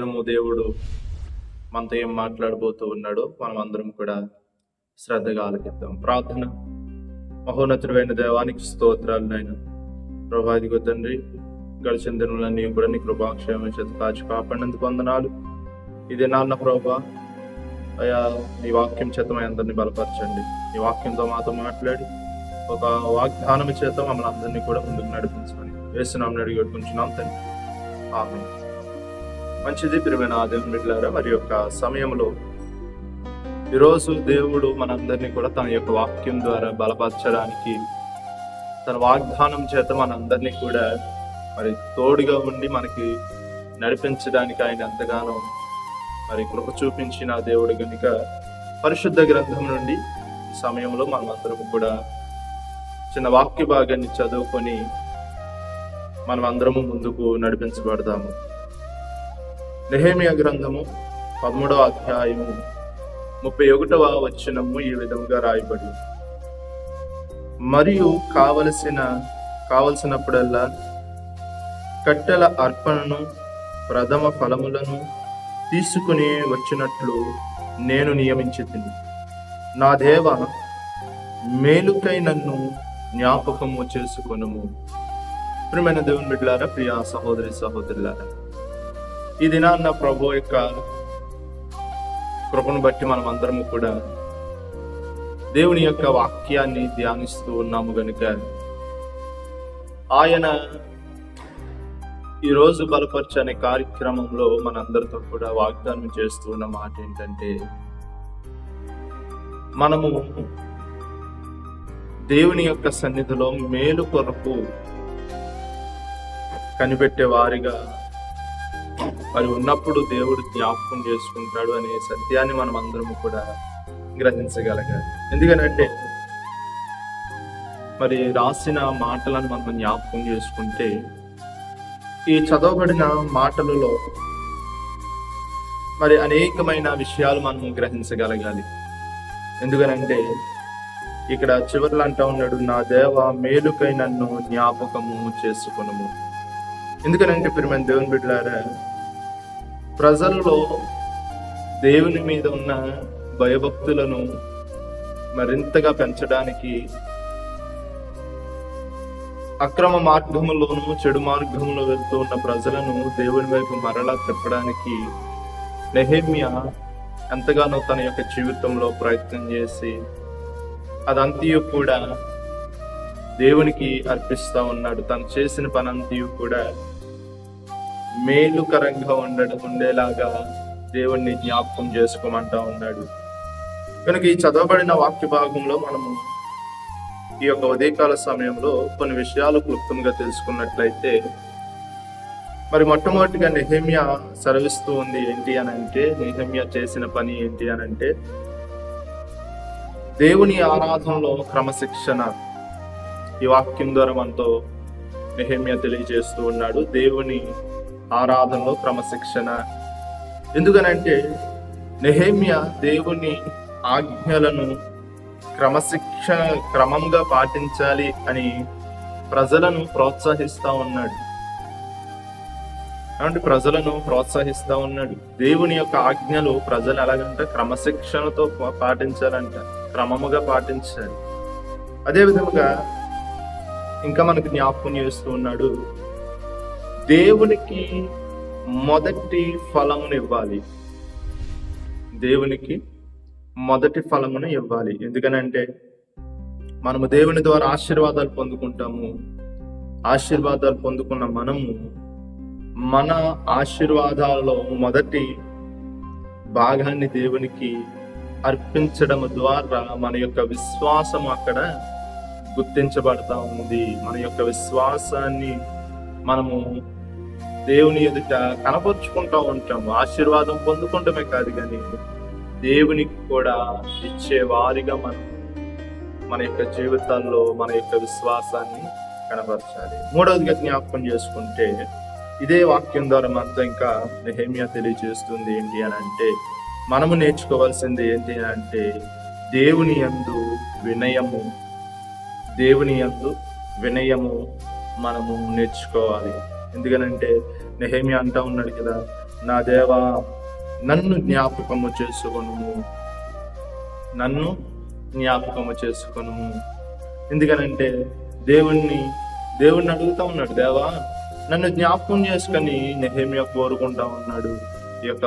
దినము దేవుడు మనతో ఏం మాట్లాడబోతూ ఉన్నాడో మనం అందరం కూడా శ్రద్ధగా ఆలకిద్దాం. ప్రార్థన. మహోన్నతుడైన దేవానికి స్తోత్రాలు నాయన. ప్రభాదిగో తండ్రి గడిచిన దినములన్నీ కూడా నీ కృపాక్షేమ చేత కాచి కాపాడినందుకు వందనాలు. ఇది నాన్న ప్రభా అయా నీ వాక్యం చేత మా అందరినీ బలపరచండి. నీ వాక్యంతో మాతో మాట్లాడి ఒక వాగ్దానం చేత మమ్మల్ని అందరినీ కూడా ముందుకు నడిపించమని వేస్తున్నాం అడిగి పెట్టుకుంటున్నాం తండ్రి. ఆమె మంచిది ప్రియమైన దేవుని బిడ్డలారా మరి యొక్క సమయంలో ఈరోజు దేవుడు మనందరినీ కూడా తన యొక్క వాక్యం ద్వారా బలపరచడానికి తన వాగ్దానం చేత మనందరినీ కూడా మరి తోడుగా ఉండి మనకి నడిపించడానికి ఆయన ఎంతగానో మరి కృప చూపించిన దేవుడు కనుక పరిశుద్ధ గ్రంథం నుండి సమయంలో మనమందరం కూడా చిన్న వాక్య భాగాన్ని చదువుకొని మనం అందరము ముందుకు నడిపించబడదాము. నెహేమియ గ్రంథము పదమూడవ అధ్యాయము ముప్పై ఒకటవ వచనము ఈ విధముగా రాయబడి మరియు కావలసిన కావలసినప్పుడల్లా కట్టెల అర్పణను ప్రథమ ఫలములను తీసుకుని వచ్చినట్లు నేను నియమించి నా దేవ మేలుకై నన్ను జ్ఞాపకము చేసుకొనుము. ప్రియమైన దేవుని బిడ్డలారా ప్రియా సహోదరి సహోదరులారా ఈ దినాన్న ప్రభు యొక్క కృపను బట్టి మనం అందరము కూడా దేవుని యొక్క వాక్యాన్ని ధ్యానిస్తూ ఉన్నాము గనుక ఆయన ఈరోజు బలపరచనే కార్యక్రమంలో మనందరితో కూడా వాగ్దానం చేస్తూ ఉన్న మాట ఏంటంటే మనము దేవుని యొక్క సన్నిధిలో మేలు కొరకు కనిపెట్టే వారిగా మరి ఉన్నప్పుడు దేవుడు జ్ఞాపకం చేసుకుంటాడు అనే సత్యాన్ని మనం అందరం కూడా గ్రహించగలగాలి. ఎందుకనంటే మరి రాసిన మాటలను మనం జ్ఞాపకం చేసుకుంటే ఈ చదవబడిన మాటలలో మరి అనేకమైన విషయాలు మనం గ్రహించగలగాలి. ఎందుకనంటే ఇక్కడ చివరిలో అంటా ఉన్నాడు నా దేవ మేలుకై నన్ను జ్ఞాపకము చేసుకునము. ఎందుకనంటే ప్రియమైన దేవుని బిడ్డలారా ప్రజల్లో దేవుని మీద ఉన్న భయభక్తులను మరింతగా పెంచడానికి అక్రమ మార్గంలోనూ చెడు మార్గంలో వెళ్తూ ఉన్న ప్రజలను దేవుని వైపు మరలా తిప్పడానికి నెహేమియా ఎంతగానో తన యొక్క జీవితంలో ప్రయత్నం చేసి అదంతయు కూడా దేవునికి అర్పిస్తూ ఉన్నాడు. తను చేసిన పనంతయు కూడా మేలుకరంగా ఉండడం ఉండేలాగా దేవుణ్ణి జ్ఞాపకం చేసుకోమంటా ఉన్నాడు. కనుక ఈ చదవబడిన వాక్య భాగంలో మనము ఈ యొక్క ఉదయకాల సమయంలో కొన్ని విషయాలు క్లుప్తంగా తెలుసుకున్నట్లయితే మరి మొట్టమొదటిగా నెహమ్య సర్విస్తూ ఉంది ఏంటి అని అంటే నెహమ్య చేసిన పని ఏంటి అని అంటే దేవుని ఆరాధనలో క్రమశిక్షణ. ఈ వాక్యం ద్వారా మనతో నెహమ్య తెలియజేస్తూ ఉన్నాడు. దేవుని ఆరాధనలో క్రమశిక్షణ. ఎందుకనంటే నెహేమ్య దేవుని ఆజ్ఞలను క్రమశిక్ష క్రమంగా పాటించాలి అని ప్రజలను ప్రోత్సహిస్తా ఉన్నాడు. అంటే ప్రజలను ప్రోత్సహిస్తా ఉన్నాడు. దేవుని యొక్క ఆజ్ఞలు ప్రజలు ఎలాగంటే క్రమశిక్షణతో పాటించాలంట. క్రమముగా పాటించాలి. అదే విధముగా ఇంకా మనకు జ్ఞాపకం చేస్తూ ఉన్నాడు. దేవునికి మొదటి ఫలమును ఇవ్వాలి. దేవునికి మొదటి ఫలమును ఇవ్వాలి. ఎందుకనంటే మనము దేవుని ద్వారా ఆశీర్వాదాలు పొందుకుంటాము. ఆశీర్వాదాలు పొందుకున్న మనము మన ఆశీర్వాదాలలో మొదటి భాగాన్ని దేవునికి అర్పించడం ద్వారా మన యొక్క విశ్వాసం అక్కడ గుర్తించబడతా ఉంది. మన యొక్క విశ్వాసాన్ని మనము దేవుని ఎదుట కనపరుచుకుంటూ ఉంటాము ఆశీర్వాదం పొందుకుంటమే కాదు కానీ దేవునికి కూడా ఇచ్చే వారిగా మనం మన యొక్క జీవితాల్లో మన యొక్క విశ్వాసాన్ని కనపరచాలి. మూడవదిగా జ్ఞాపకం చేసుకుంటే ఇదే వాక్యం ద్వారా మనతో ఇంకా నెహేమియా తెలియజేస్తుంది ఏంటి అని అంటే మనము నేర్చుకోవాల్సింది ఏంటి అని అంటే దేవుని యందు వినయము దేవుని యందు వినయము మనము నేర్చుకోవాలి. ఎందుకనంటే నెహేమి అంటా ఉన్నాడు కదా నా దేవా నన్ను జ్ఞాపకము చేసుకొను నన్ను జ్ఞాపకము చేసుకొను ఎందుకనంటే దేవుణ్ణి దేవుణ్ణి అడుగుతా ఉన్నాడు దేవా నన్ను జ్ఞాపకం చేసుకొని నెహేమియా కోరుకుంటా ఉన్నాడు. ఈ యొక్క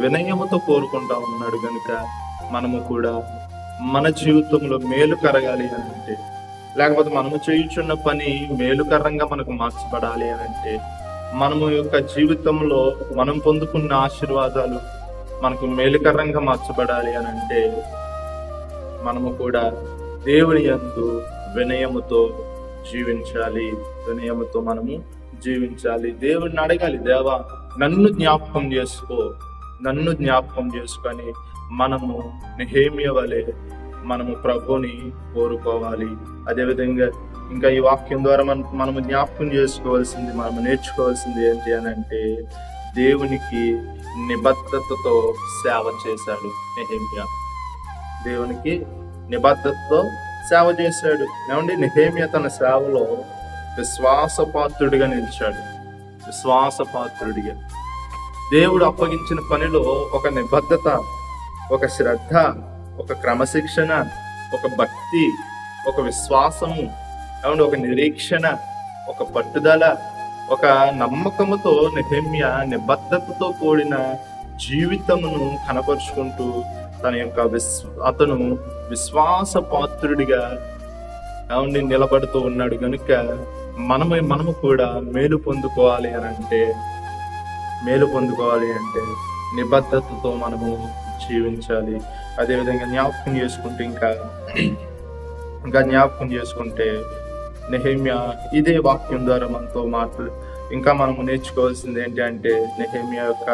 వినయముతో కోరుకుంటా ఉన్నాడు కనుక మనము కూడా మన జీవితంలో మేలు కరగాలి అని అంటే లేకపోతే మనము చేయుచున్న పని మేలుకరంగా మనకు మార్చబడాలి అని అంటే మనము యొక్క జీవితంలో మనం పొందుకున్న ఆశీర్వాదాలు మనకు మేలుకరంగా మార్చబడాలి అని అంటే మనము కూడా దేవుని యందు వినయముతో జీవించాలి. వినయముతో మనము జీవించాలి. దేవుడిని అడగాలి దేవా నన్ను జ్ఞాపకం చేసుకో. నన్ను జ్ఞాపకం చేసుకొని మనము నిహేమియ వలె మనము ప్రభుని కోరుకోవాలి. అదేవిధంగా ఇంకా ఈ వాక్యం ద్వారా మనం మనము జ్ఞాపకం చేసుకోవాల్సింది మనము నేర్చుకోవాల్సింది ఏంటి అని అంటే దేవునికి నిబద్ధతతో సేవ చేశాడు నెహేమియా. దేవునికి నిబద్ధతతో సేవ చేశాడు. ఏమండి? నెహేమియా తన సేవలో విశ్వాసపాత్రుడిగా నిలిచాడు. విశ్వాసపాత్రుడిగా. దేవుడు అప్పగించిన పనిలో ఒక నిబద్ధత ఒక శ్రద్ధ ఒక క్రమశిక్షణ ఒక భక్తి ఒక విశ్వాసము ఏమంటే ఒక నిరీక్షణ ఒక పట్టుదల ఒక నమ్మకముతో నిహమ్య నిబద్ధతతో కూడిన జీవితమును కనపరుచుకుంటూ తన యొక్క విశ్వ అతను విశ్వాస పాత్రుడిగా ఏమండి నిలబడుతూ ఉన్నాడు. కనుక మనము మనము కూడా మేలు పొందుకోవాలి అని అంటే మేలు పొందుకోవాలి అంటే నిబద్ధతతో మనము జీవించాలి. అదేవిధంగా జ్ఞాపకం చేసుకుంటే ఇంకా ఇంకా జ్ఞాపకం చేసుకుంటే నెహేమియా ఇదే వాక్యం ద్వారా మనతో మాటలు ఇంకా మనము నేర్చుకోవాల్సింది ఏంటి అంటే నెహేమియా యొక్క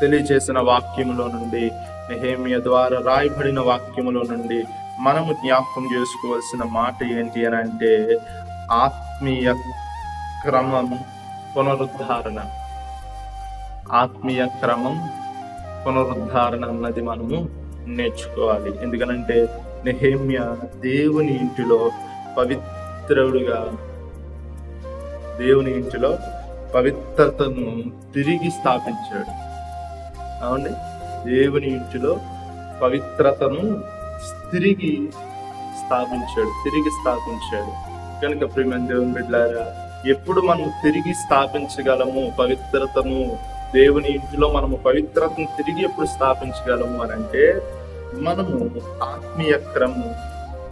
తెలియజేసిన వాక్యములో నుండి నెహేమియా ద్వారా రాయబడిన వాక్యములో నుండి మనము జ్ఞాపకం చేసుకోవాల్సిన మాట ఏంటి అని అంటే ఆత్మీయ క్రమం పునరుద్ధారణ. ఆత్మీయ క్రమం పునరుద్ధారణ అన్నది మనము నేర్చుకోవాలి. ఎందుకనంటే నెహేమ్య దేవుని ఇంటిలో పవిత్రుడుగా దేవుని ఇంటిలో పవిత్రతను తిరిగి స్థాపించాడు. అవునండి? దేవుని ఇంటిలో పవిత్రతను తిరిగి స్థాపించాడు తిరిగి స్థాపించాడు. కనుక ప్రేమ దేవుని బిడ్డారా ఎప్పుడు మనం తిరిగి స్థాపించగలము? పవిత్రతను దేవుని ఇంటిలో మనము పవిత్రతను తిరిగి ఎప్పుడు స్థాపించగలము అని అంటే మనము ఆత్మీయ క్రమం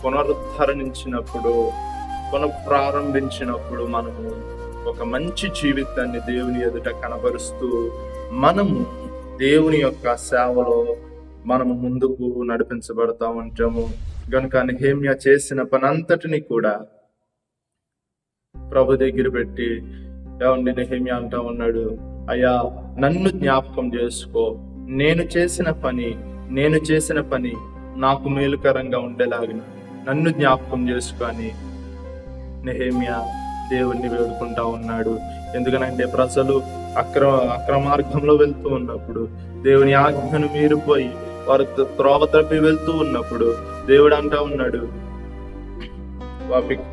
పునరుద్ధరణించినప్పుడు పునఃప్రారంభించినప్పుడు మనము ఒక మంచి జీవితాన్ని దేవుని ఎదుట కనబరుస్తూ మనము దేవుని యొక్క సేవలో మనము ముందుకు నడిపించబడతా ఉంటాము గనుక నిహేమ్య చేసిన పనంతటిని కూడా ప్రభు దగ్గర పెట్టి ఏమండి నిహేమ్య అంటా ఉన్నాడు? అయ్యా నన్ను జ్ఞాపకం చేసుకో. నేను చేసిన పని నేను చేసిన పని నాకు మేలుకరంగా ఉండేలాగిన. నన్ను జ్ఞాపకం చేసుకొని నెహేమియా దేవుణ్ణి వేడుకుంటా ఉన్నాడు. ఎందుకనంటే ప్రజలు అక్రమ అక్రమార్గంలో వెళ్తూ ఉన్నప్పుడు దేవుని ఆజ్ఞను మీరిపోయి వారు త్రోవ తప్పి వెళ్తూ ఉన్నప్పుడు దేవుడు అంటా ఉన్నాడు.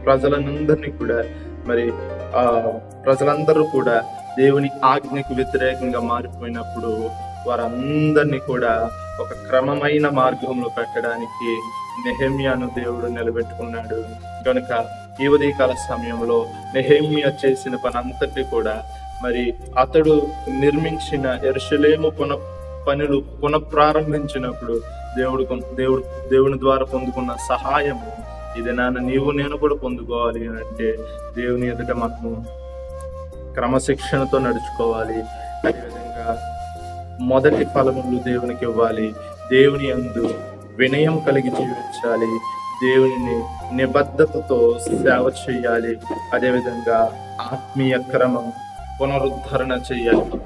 ప్రజలందరినీ కూడా మరి ఆ ప్రజలందరూ కూడా దేవుని ఆజ్ఞకు వ్యతిరేకంగా మారిపోయినప్పుడు వారందరినీ కూడా ఒక క్రమమైన మార్గంలో పెట్టడానికి నెహమ్యాను దేవుడు నిలబెట్టుకున్నాడు. కనుక ఈ ఉదయకాల సమయంలో నెహేమియా చేసిన పని అంతటి కూడా మరి అతడు నిర్మించిన ఎరుషలేము పున పనులు పునఃప్రారంభించినప్పుడు దేవుడు దేవుడు దేవుని ద్వారా పొందుకున్న సహాయము. ఇది నాన్న నీవు నేను కూడా పొందుకోవాలి అని అంటే దేవుని ఎదుట మనము క్రమశిక్షణతో నడుచుకోవాలి. అదేవిధంగా మొదటి ఫలములు దేవునికి ఇవ్వాలి. దేవుని అందు వినయం కలిగి జీవించాలి. దేవుని నిబద్ధతతో సేవ చేయాలి. అదేవిధంగా ఆత్మీయ క్రమం పునరుద్ధరణ చేయాలి.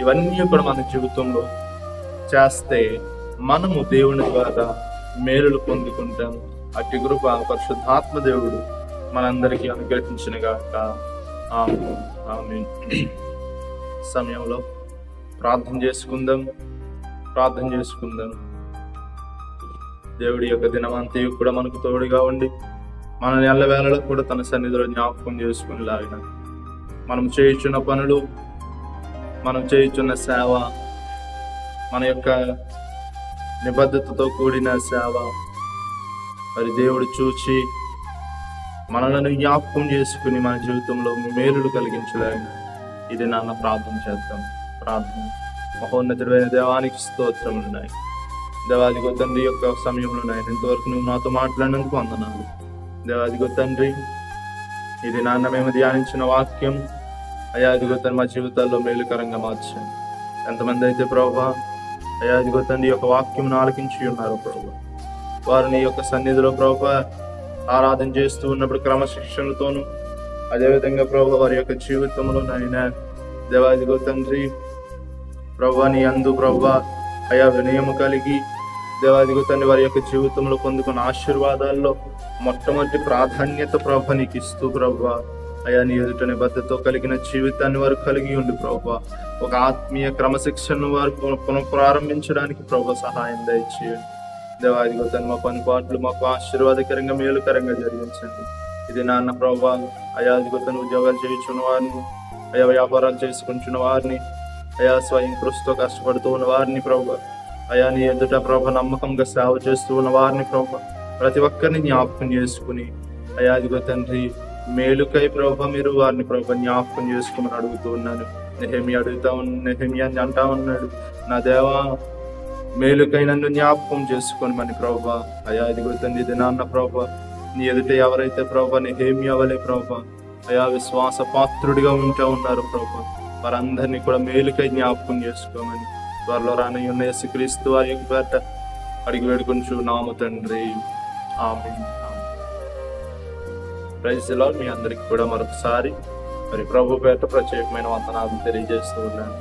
ఇవన్నీ కూడా మన జీవితంలో చేస్తే మనము దేవుని ద్వారా మేలులు పొందుకుంటాం. అట్టి కృప పరిశుద్ధాత్మ దేవుడు మనందరికీ అనుగ్రహించిన గాక సమయంలో ప్రార్థన చేసుకుందాం. ప్రార్థన చేసుకుందాం. దేవుడి యొక్క దినమంతయు కూడా మనకు తోడుగా ఉండి మన నెల వేళలో కూడా తన సన్నిధిలో జ్ఞాపకం చేసుకునేలాగిన మనం చేయించున్న పనులు మనం చేయించున్న సేవ మన యొక్క నిబద్ధతతో కూడిన సేవ మరి దేవుడు చూచి మనలను జ్ఞాపకం చేసుకుని మన జీవితంలో మేలులు కలిగించలేను ఇది నాన్న ప్రార్థన చేద్దాం. ప్రార్థన. మహోన్నతుడైన దేవానికి స్తోత్రములు ఉన్నాయి దేవాదిగో తండ్రి యొక్క సమయంలో ఉన్నాయి ఇంతవరకు నువ్వు నాతో మాట్లాడినందుకు వందనాలు. దేవాదిగో తండ్రి ఇది నాన్న మేము ధ్యానించిన వాక్యం. అయా అదిగో తండ్రి మా జీవితాల్లో మేలుకరంగా మార్చాను ఎంతమంది అయితే ప్రభా అయా అదిగో తండ్రి యొక్క వాక్యం ఆలకించి ఉన్నారు ప్రభా. వారు నీ యొక్క సన్నిధిలో ప్రభా ఆరాధన చేస్తూ ఉన్నప్పుడు క్రమశిక్షణతోను అదేవిధంగా ప్రభు వారి యొక్క జీవితంలో నాయన దేవాదిగో తండ్రి ప్రభా నీ అందు ప్రభా అయా వినయము కలిగి దేవాదిగో తండ్రి వారి యొక్క జీవితంలో పొందుకున్న ఆశీర్వాదాల్లో మొట్టమొదటి ప్రాధాన్యత ప్రభ నీకు ఇస్తూ ప్రభా అయా నీ ఎదుట నిబద్ధతో కలిగిన జీవితాన్ని వారు కలిగి ఉండి ప్రభా ఒక ఆత్మీయ క్రమశిక్షణను వారు పునఃప్రారంభించడానికి పునః ప్రారంభించడానికి సహాయం దయచేయండి. దేవాదిగో తను మా పనిపాట్లు మాకు ఆశీర్వాదకరంగా మేలుకరంగా జరిగించండి. ఇది నాన్న ప్రభా అయా అదిగో తను ఉద్యోగాలు చేయించున్న వారిని అయా వ్యాపారాలు చేసుకుంటున్న వారిని అయా స్వయం కృషితో కష్టపడుతూ ఉన్న వారిని ప్రభు అయా నీ ఎదుట ప్రభ నమ్మకంగా సేవ చేస్తూ ఉన్న వారిని ప్రభ ప్రతి ఒక్కరిని జ్ఞాపకం చేసుకుని అయా అదిగో తండ్రి మేలుకై ప్రభ మీరు వారిని ప్రభ జ్ఞాపకం చేసుకోమని అడుగుతూ ఉన్నాను. నెహమి అడుగుతా ఉన్న నెహమి అని అంటా ఉన్నాడు. నా దేవా మేలుకై నన్ను జ్ఞాపకం చేసుకొని మన ప్రభా. అయా ఇదిగో తండ్రి ఇది నాన్న ప్రభా. నీ ఎదుట ఎవరైతే ప్రభా నెహేమి అవ్వలే ప్రభా. అయా విశ్వాస పాత్రుడిగా ఉంటా ఉన్నారు ప్రభా. వారందరినీ కూడా మేలుకై జ్ఞాపకం చేసుకోమని త్వరలో రాని ఉన్న యేసుక్రీస్తు వారి యొక్క పేట అడిగి వేడుకొంచు నాము తండ్రి. ఆమె ఇలా మీ అందరికి కూడా మరొకసారి మరి ప్రభు పేట ప్రత్యేకమైన వందనాలు తెలియజేస్తూ ఉన్నాను.